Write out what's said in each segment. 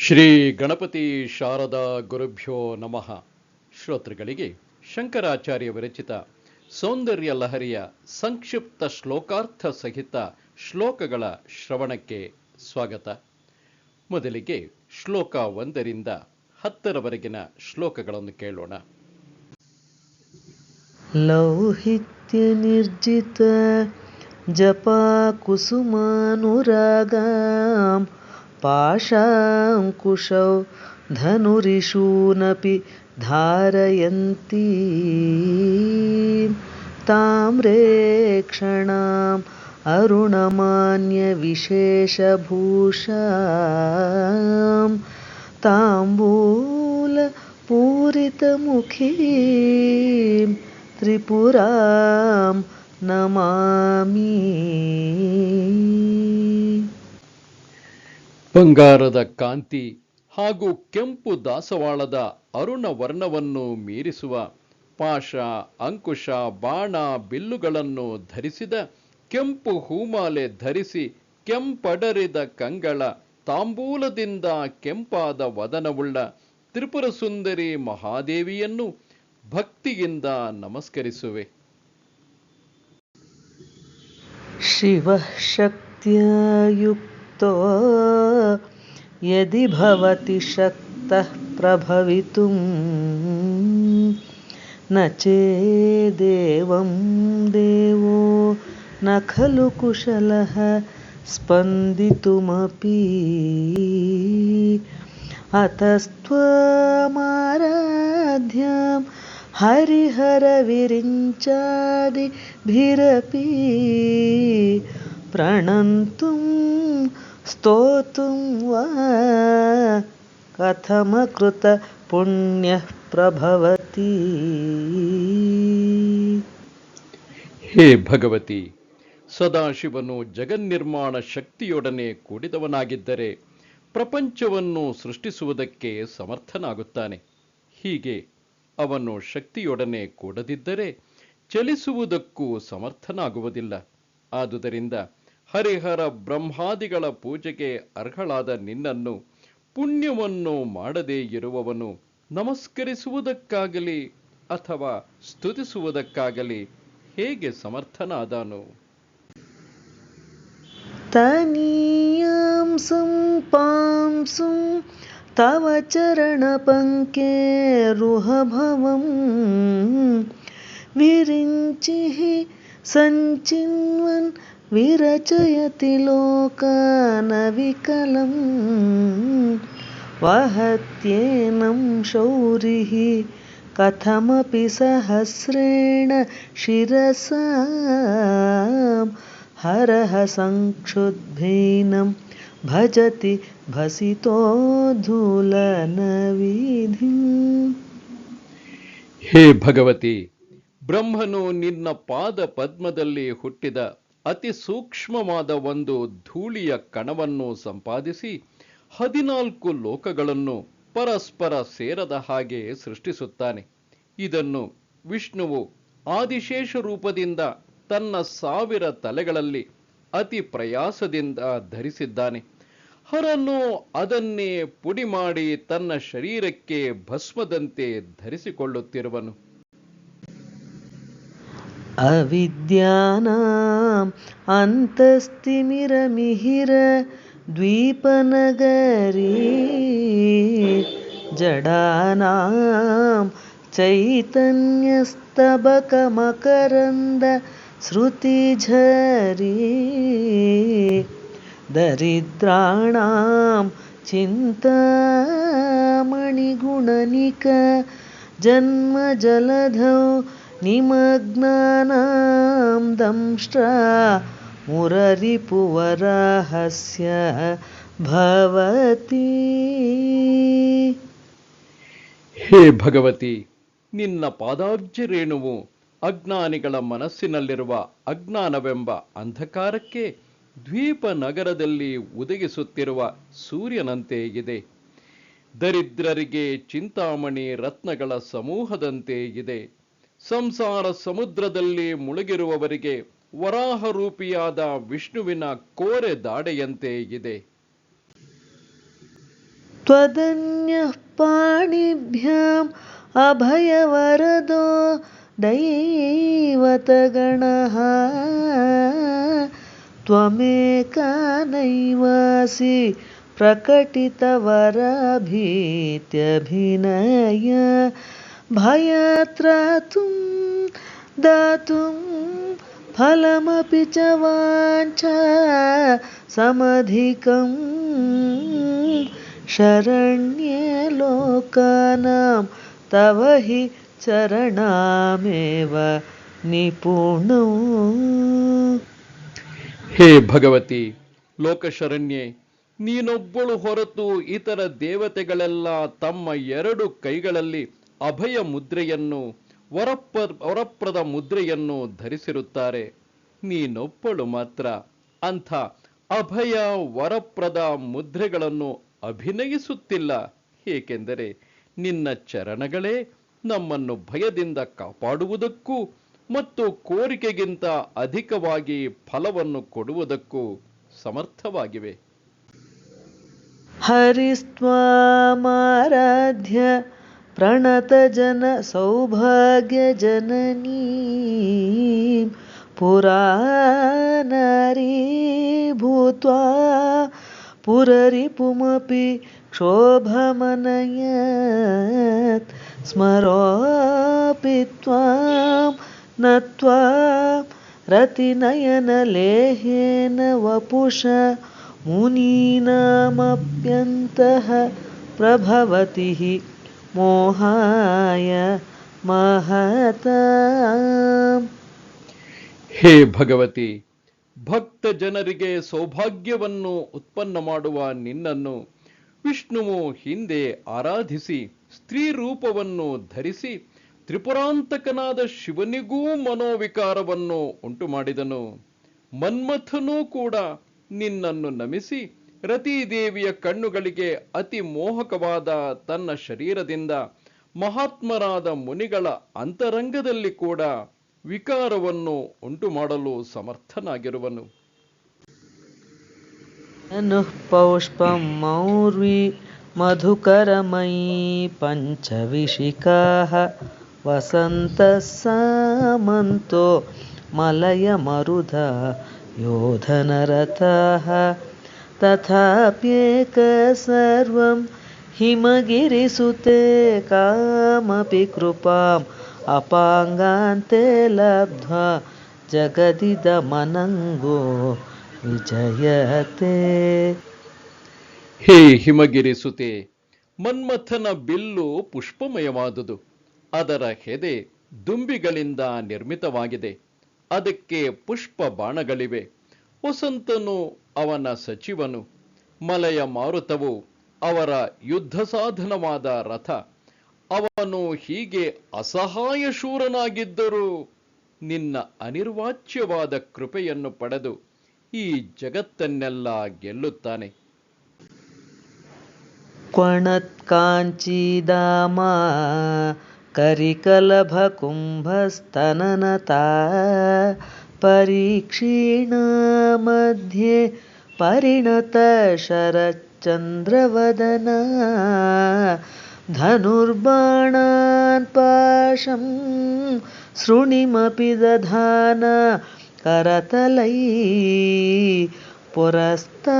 ಶ್ರೀ ಗಣಪತಿ ಶಾರದಾ ಗುರುಭ್ಯೋ ನಮಃ. ಶ್ರೋತೃಗಳಿಗೆ ಶಂಕರಾಚಾರ್ಯ ವಿರಚಿತ ಸೌಂದರ್ಯ ಲಹರಿಯ ಸಂಕ್ಷಿಪ್ತ ಶ್ಲೋಕಾರ್ಥ ಸಹಿತ ಶ್ಲೋಕಗಳ ಶ್ರವಣಕ್ಕೆ ಸ್ವಾಗತ. ಮೊದಲಿಗೆ ಶ್ಲೋಕ ಒಂದರಿಂದ ಹತ್ತರವರೆಗಿನ ಶ್ಲೋಕಗಳನ್ನು ಕೇಳೋಣ. ಲೌಹಿತ್ಯ ನಿರ್ಜಿತ ಜಪ ಕುಸುಮಾನುರಾಗ पाशाङ्कुशौ धनुरिषूनपि धारयन्ती। ताम्रेक्षणाम् अरुणमान्यविशेषभूषां ताम्बूलपूरितमुखीं त्रिपुरां नमामि ಬಂಗಾರದ ಕಾಂತಿ ಹಾಗೂ ಕೆಂಪು ದಾಸವಾಳದ ಅರುಣ ವರ್ಣವನ್ನು ಮೀರಿಸುವ ಪಾಶ, ಅಂಕುಶ, ಬಾಣ ಬಿಲ್ಲುಗಳನ್ನು ಧರಿಸಿದ, ಕೆಂಪು ಹೂಮಾಲೆ ಧರಿಸಿ ಕೆಂಪಡರಿದ ಕಂಗಳ, ತಾಂಬೂಲದಿಂದ ಕೆಂಪಾದ ವದನವುಳ್ಳ ತ್ರಿಪುರ ಸುಂದರಿ ಮಹಾದೇವಿಯನ್ನು ಭಕ್ತಿಯಿಂದ ನಮಸ್ಕರಿಸುವೆ. शिवः युक्तो यदि भवति शक्तः प्रभवितुं न चेदेवं देवो न खलु कुशलः स्पन्दितुमपि अतस्त्वमाराध्यां हरिहरविरिञ्चादिभिरपि प्रणन्तुं स्तोतुं वा कथमकृत पुण्यः प्रभवति ಹೇ ಭಗವತಿ ಸದಾಶಿವನು ಜಗನ್ನಿರ್ಮಾಣ ಶಕ್ತಿಯೊಡನೆ ಕೂಡಿದವನಾಗಿದ್ದರೆ ಪ್ರಪಂಚವನ್ನು ಸೃಷ್ಟಿಸುವುದಕ್ಕೆ ಸಮರ್ಥನಾಗುತ್ತಾನೆ ಹೀಗೆ ಅವನು ಶಕ್ತಿಯೊಡನೆ ಕೂಡದಿದ್ದರೆ ಚಲಿಸುವುದಕ್ಕೂ ಸಮರ್ಥನಾಗುವುದಿಲ್ಲ ಆದುದರಿಂದ ಹರಿಹರ ಬ್ರಹ್ಮಾದಿಗಳ ಪೂಜೆಗೆ ಅರ್ಹಳಾದ ನಿನ್ನನ್ನು ಪುಣ್ಯವನ್ನು ಮಾಡದೇ ಇರುವವನು ನಮಸ್ಕರಿಸುವುದಕ್ಕಾಗಲಿ ಅಥವಾ ಸ್ತುತಿಸುವುದಕ್ಕಾಗಲಿ ಹೇಗೆ ಸಮರ್ಥನಾದಾನು? ತನೀಯಾಂಸುಂ ಪಾಂಸುಂ ತವ ರುಹಭವಂ ವಿರಿಂಚಿ ಸಂಚಿನ್ವನ್ विरचयति लोकानविकलं वहत्येनं शौरिः कथमपि सहस्रेण शिरसां हरः संक्षुद्भीनं भजति भसितोद्धूलनविधिम् ಹೇ ಭಗವತಿ ಬ್ರಹ್ಮನು ನಿನ್ನ ಪಾದ ಪದ್ಮದಲ್ಲಿ ಹುಟ್ಟಿದ ಅತಿ ಸೂಕ್ಷ್ಮವಾದ ಒಂದು ಧೂಳಿಯ ಕಣವನ್ನು ಸಂಪಾದಿಸಿ ಹದಿನಾಲ್ಕು ಲೋಕಗಳನ್ನು ಪರಸ್ಪರ ಸೇರದ ಹಾಗೆ ಸೃಷ್ಟಿಸುತ್ತಾನೆ. ಇದನ್ನು ವಿಷ್ಣುವು ಆದಿಶೇಷ ರೂಪದಿಂದ ತನ್ನ ಸಾವಿರ ತಲೆಗಳಲ್ಲಿ ಅತಿ ಪ್ರಯಾಸದಿಂದ ಧರಿಸಿದ್ದಾನೆ. ಹರನು ಅದನ್ನೇ ಪುಡಿ ಮಾಡಿ ತನ್ನ ಶರೀರಕ್ಕೆ ಭಸ್ಮದಂತೆ ಧರಿಸಿಕೊಳ್ಳುತ್ತಿರುವನು. अविद्यानाम् अन्तस्तिमिरमिहिर द्वीपनगरी जडानां चैतन्यस्तबकमकरन्द श्रुतिझरी दरिद्राणां चिन्तामणिगुणनिक जन्मजलधौ निमग्नानां दंष्ट्रा मुररिपुवराहस्य भवति ಹೇ ಭಗವತಿ ನಿನ್ನ ಪಾದಾಬ್ಜ ರೇಣುವು ಅಜ್ಞಾನಿಗಳ ಮನಸ್ಸಿನಲ್ಲಿರುವ ಅಜ್ಞಾನವೆಂಬ ಅಂಧಕಾರಕ್ಕೆ ದ್ವೀಪ ನಗರದಲ್ಲಿ ಉದಗಿಸುತ್ತಿರುವ ಸೂರ್ಯನಂತೆ ಇದೆ ದರಿದ್ರರಿಗೆ ಚಿಂತಾಮಣಿ ರತ್ನಗಳ ಸಮೂಹದಂತೆ ಇದೆ ಸಂಸಾರ ಸಮುದ್ರದಲ್ಲಿ ಮುಳುಗಿರುವವರಿಗೆ ವರಾಹ ರೂಪಿಯಾದ ವಿಷ್ಣುವಿನ ಕೋರೆ ದಾಡೆಯಂತೆ ಇದೆ त्वदन्यः पाणिभ्याम् अभयवरदो दैवतगणः त्वमेका नैवासि प्रकटितवरभीत्यभिनय भयत्रातुं दातुं फलमपि च वाञ्छा समधिकं शरण्ये लोकानां तव हि चरणामेव निपुणौ ಹೇ ಭಗವತಿ ಲೋಕಶರಣ್ಯೆ ನೀನೊಬ್ಬಳು ಹೊರತು ಇತರ ದೇವತೆಗಳೆಲ್ಲ ತಮ್ಮ ಎರಡು ಕೈಗಳಲ್ಲಿ ಅಭಯ ಮುದ್ರೆಯನ್ನು, ವರಪ್ಪ, ವರಪ್ರದ ಮುದ್ರೆಯನ್ನು ಧರಿಸಿರುತ್ತಾರೆ. ನೀನೊಬ್ಬಳು ಮಾತ್ರ. ಅಂಥ ಅಭಯ, ವರಪ್ರದ ಮುದ್ರೆಗಳನ್ನು ಅಭಿನಯಿಸುತ್ತಿಲ್ಲ. ಏಕೆಂದರೆ ನಿನ್ನ ಚರಣಗಳೇ ನಮ್ಮನ್ನು ಭಯದಿಂದ ಕಾಪಾಡುವುದಕ್ಕೂ ಮತ್ತು ಕೋರಿಕೆಗಿಂತ ಅಧಿಕವಾಗಿ ಫಲವನ್ನು ಕೊಡುವುದಕ್ಕೂ ಸಮರ್ಥವಾಗಿವೆ. ಹರಿಸ್ವಾಮಾರಾಧ್ಯ प्रणतजन सौभाग्यजननीं पुरा नारी भूत्वा पुररिपुमपि क्षोभमनयत् स्मरोऽपि त्वां नत्वा रतिनयनलेहेन वपुष मुनीनामप्यन्तः प्रभवति ಮೋಹಾಯ ಮಹತ. ಹೇ ಭಗವತಿ, ಭಕ್ತ ಜನರಿಗೆ ಸೌಭಾಗ್ಯವನ್ನು ಉತ್ಪನ್ನ ಮಾಡುವ ನಿನ್ನನ್ನು ವಿಷ್ಣುವು ಹಿಂದೆ ಆರಾಧಿಸಿ, ಸ್ತ್ರೀ ರೂಪವನ್ನು ಧರಿಸಿ, ತ್ರಿಪುರಾಂತಕನಾದ ಶಿವನಿಗೂ ಮನೋವಿಕಾರವನ್ನು ಉಂಟು ಮಾಡಿದನು ಮನ್ಮಥನೂ ಕೂಡ ನಿನ್ನನ್ನು ನಮಿಸಿ ರತೀದೇವಿಯ ಕಣ್ಣುಗಳಿಗೆ ಅತಿ ಮೋಹಕವಾದ ತನ್ನ ಶರೀರದಿಂದ ಮಹಾತ್ಮರಾದ ಮುನಿಗಳ ಅಂತರಂಗದಲ್ಲಿ ಕೂಡ ವಿಕಾರವನ್ನು ಉಂಟು ಮಾಡಲು ಸಮರ್ಥನಾಗಿರುವನು ಪೌಷ್ಪ ಮೌರ್ವಿ ಮಧುಕರಮೈ ಪಂಚವಿಶಿಕಾ ವಸಂತ ಸಾಮಂತೋ ಮಲಯ ಮರುಧ ಯೋಧನರಥ तथाप्येक सर्वं हिमगिरिसुते कामपि कृपाम् अपाङ्गान्ते लब्ध्वा जगदिदमनङ्गो ವಿಜಯತೆ ಹೇ ಹಿಮಗಿರಿ ಸುತೆ ಮನ್ಮಥನ ಬಿಲ್ಲು ಪುಷ್ಪಮಯವಾದುದು ಅದರ ಹೆದೆ ದುಂಬಿಗಳಿಂದ ನಿರ್ಮಿತವಾಗಿದೆ ಅದಕ್ಕೆ ಪುಷ್ಪ ಬಾಣಗಳಿವೆ ವಸಂತನು ಅವನ ಸಚಿವನು. ಮಲಯ ಮಾರುತವು ಅವರ ಯುದ್ಧ ಸಾಧನವಾದ ರಥ. ಅವನು ಹೀಗೆ ಅಸಹಾಯ ಶೂರನಾಗಿದ್ದರು ನಿನ್ನ ಅನಿರ್ವಾಚ್ಯವಾದ ಕೃಪೆಯನ್ನು ಪಡೆದು ಈ ಜಗತ್ತನ್ನೆಲ್ಲ ಗೆಲ್ಲುತ್ತಾನೆ. ಕ್ವಣತ್ಕಾಂಚಿದಾಮ ಕರಿಕಲಭ ಕುಂಭಸ್ತನನತಾ परीक्षीणा मध्ये परिणतशरच्चन्द्रवदना धनुर्बाणान् पाशं सृणिमपि दधाना करतलै पुरस्तादास्तां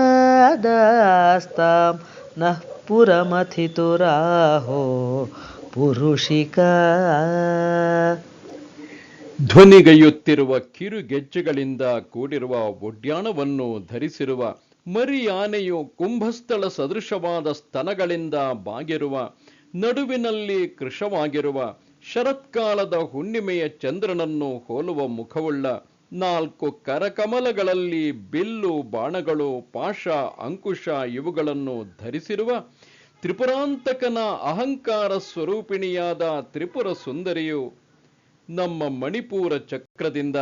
नः पुरमथितुराहो पुरुषिका ಧ್ವನಿಗೈಯುತ್ತಿರುವ ಕಿರುಗೆಜ್ಜೆಗಳಿಂದ ಕೂಡಿರುವ ಒಡ್ಯಾಣವನ್ನು ಧರಿಸಿರುವ ಮರಿ ಆನೆಯು ಕುಂಭಸ್ಥಳ ಸದೃಶವಾದ ಸ್ತನಗಳಿಂದ ಬಾಗಿರುವ, ನಡುವಿನಲ್ಲಿ ಕೃಶವಾಗಿರುವ, ಶರತ್ಕಾಲದ ಹುಣ್ಣಿಮೆಯ ಚಂದ್ರನನ್ನು ಹೋಲುವ ಮುಖವುಳ್ಳ ನಾಲ್ಕು ಕರಕಮಲಗಳಲ್ಲಿ ಬಿಲ್ಲು, ಬಾಣಗಳು, ಪಾಶ, ಅಂಕುಶ ಇವುಗಳನ್ನು ಧರಿಸಿರುವ ತ್ರಿಪುರಾಂತಕನ ಅಹಂಕಾರ ಸ್ವರೂಪಿಣಿಯಾದ ತ್ರಿಪುರ ಸುಂದರಿಯು ನಮ್ಮ ಮಣಿಪುರ ಚಕ್ರದಿಂದ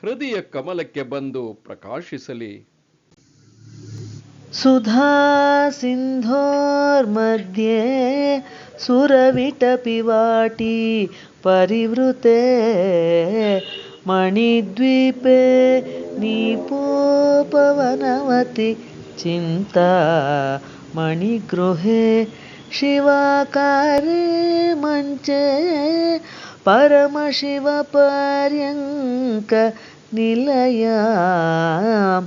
ಹೃದಯ ಕಮಲಕ್ಕೆ ಬಂದು ಪ್ರಕಾಶಿಸಲಿ. ಸುಧಾ ಸಿಂಧೋರ್ ಮಧ್ಯೆ ಸುರವಿಟಪಿವಾಟಿ ಪರಿವೃತೆ ಮಣಿದ್ವೀಪೆ ನೀಪೋಪವನವತಿ ಚಿಂತಾ ಮಣಿಗೃಹೆ ಶಿವಾಕಾರಿ ಮಂಚೆ मञ्चे परमशिवपर्यङ्कनिलयां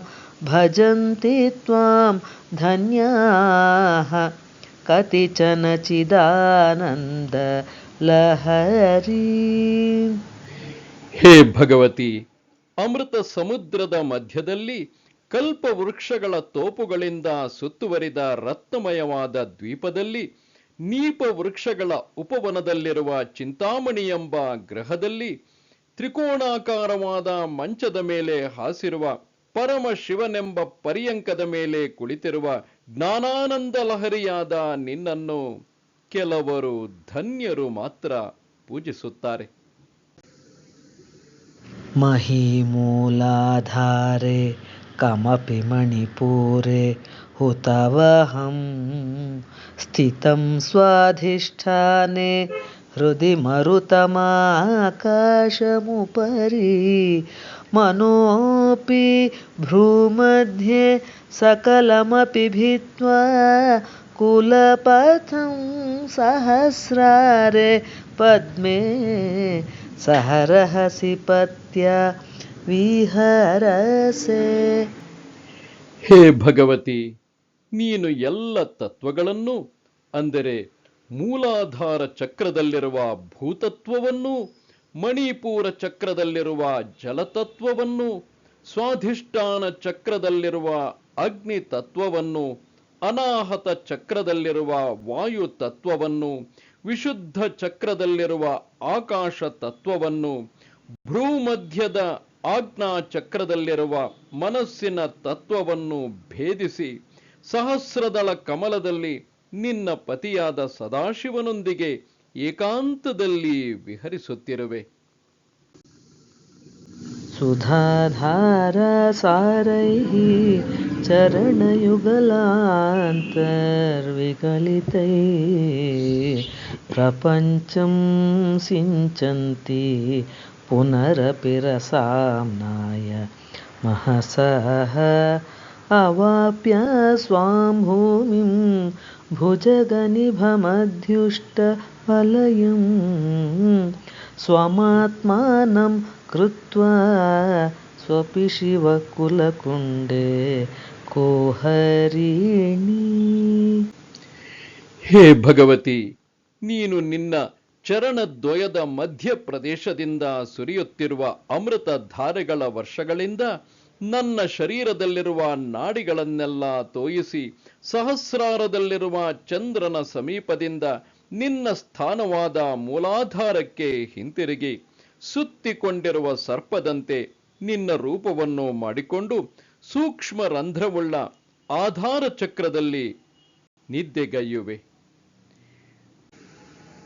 भजन्ति त्वां धन्याः कतिचन चिदानन्दलहरी ಹೇ ಭಗವತಿ ಅಮೃತ ಸಮುದ್ರದ ಮಧ್ಯದಲ್ಲಿ ಕಲ್ಪ ವೃಕ್ಷಗಳ ತೋಪುಗಳಿಂದ ಸುತ್ತುವರಿದ ರತ್ನಮಯವಾದ ದ್ವೀಪದಲ್ಲಿ ನೀಪ ವೃಕ್ಷಗಳ ಉಪವನದಲ್ಲಿರುವ ಚಿಂತಾಮಣಿ ಎಂಬ ಗ್ರಹದಲ್ಲಿ ತ್ರಿಕೋಣಾಕಾರವಾದ ಮಂಚದ ಮೇಲೆ ಹಾಸಿರುವ ಪರಮ ಶಿವನೆಂಬ ಪರ್ಯಂಕದ ಮೇಲೆ ಕುಳಿತಿರುವ ಜ್ಞಾನಾನಂದ ಲಹರಿಯಾದ ನಿನ್ನನ್ನು ಕೆಲವರು ಧನ್ಯರು ಮಾತ್ರ ಪೂಜಿಸುತ್ತಾರೆ. ಮಹಿಮೂಲಾಧಾರೆ कमपि मणिपूरे हुतवहं स्थितं स्वाधिष्ठाने हृदि मरुतमाकाशमुपरि मनोऽपि भ्रूमध्ये सकलमपि भित्त्वा कुलपथं सहस्रारे पद्मे सहरहसि पत्या ವಿಹರಸೆ. ಹೇ ಭಗವತಿ, ನೀನು ಎಲ್ಲ ತತ್ವಗಳನ್ನು, ಅಂದರೆ ಮೂಲಾಧಾರ ಚಕ್ರದಲ್ಲಿರುವ ಭೂತತ್ವವನ್ನು, ಮಣಿಪೂರ ಚಕ್ರದಲ್ಲಿರುವ ಜಲತತ್ವವನ್ನು, ಸ್ವಾಧಿಷ್ಠಾನ ಚಕ್ರದಲ್ಲಿರುವ ಅಗ್ನಿ ತತ್ವವನ್ನು ಅನಾಹತ ಚಕ್ರದಲ್ಲಿರುವ ವಾಯು ತತ್ವವನ್ನು ವಿಶುದ್ಧ ಚಕ್ರದಲ್ಲಿರುವ ಆಕಾಶ ತತ್ವವನ್ನು ಭ್ರೂಮಧ್ಯದ ಆಜ್ಞಾ ಚಕ್ರದಲ್ಲಿರುವ ಮನಸ್ಸಿನ ತತ್ವವನ್ನು ಭೇದಿಸಿ ಸಹಸ್ರದಳ ಕಮಲದಲ್ಲಿ ನಿನ್ನ ಪತಿಯಾದ ಸದಾಶಿವನೊಂದಿಗೆ ಏಕಾಂತದಲ್ಲಿ ವಿಹರಿಸುತ್ತಿರುವೆ सुधाधारसारैः चरणयुगलान्तर्विगलितैः प्रपञ्चं सिञ्चन्ति पुनरपिरसाम्नाय महसः अवाप्य स्वां भूमिं भुजगनिभमध्युष्टवलयं स्वमात्मानं कृत्वा स्वपि शिवकुलकुण्डे कोहरिणी హే భగవతి నేను నిన్న ಚರಣದ್ವಯದ ಮಧ್ಯ ಪ್ರದೇಶದಿಂದ ಸುರಿಯುತ್ತಿರುವ ಅಮೃತ ಧಾರೆಗಳ ವರ್ಷಗಳಿಂದ ನನ್ನ ಶರೀರದಲ್ಲಿರುವ ನಾಡಿಗಳನ್ನೆಲ್ಲ ತೋಯಿಸಿ ಸಹಸ್ರಾರದಲ್ಲಿರುವ ಚಂದ್ರನ ಸಮೀಪದಿಂದ ನಿನ್ನ ಸ್ಥಾನವಾದ ಮೂಲಾಧಾರಕ್ಕೆ ಹಿಂತಿರುಗಿ, ಸುತ್ತಿಕೊಂಡಿರುವ ಸರ್ಪದಂತೆ ನಿನ್ನ ರೂಪವನ್ನು ಮಾಡಿಕೊಂಡು ಸೂಕ್ಷ್ಮ ರಂಧ್ರವುಳ್ಳ ಆಧಾರ ಚಕ್ರದಲ್ಲಿ ನಿದ್ದೆಗೈಯುವೆ.